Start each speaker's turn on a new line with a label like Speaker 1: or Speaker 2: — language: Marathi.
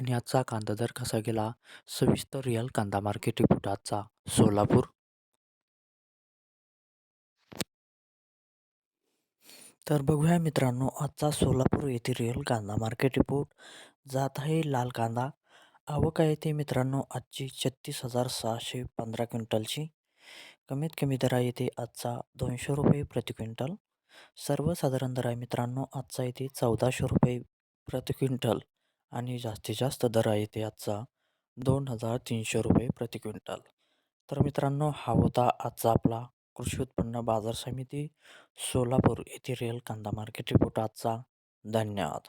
Speaker 1: आणि आजचा कांदा दर कसा गेला सविस्तर रिअल कांदा मार्केट रिपोर्ट आजचा. सोलापूर. तर बघूया मित्रांनो आजचा सोलापूर येथे रिअल कांदा मार्केट रिपोर्ट जात आहे लाल कांदा. आवक आहे ते मित्रांनो आजची छत्तीस हजार सहाशे पंधरा क्विंटलची. कमीत कमी दर आहे ते आजचा दोनशे रुपये प्रति क्विंटल. सर्वसाधारण दर आहे मित्रांनो आजचा येथे चौदाशे रुपये प्रति क्विंटल. आणि जास्तीत जास्त दर आहे ते आजचा दोन हजार तीनशे रुपये प्रति क्विंटल. तर मित्रांनो हा होता आजचा आपला कृषी उत्पन्न बाजार समिती सोलापूर येथे रेल कांदा मार्केट रिपोर्ट आजचा. धन्यवाद.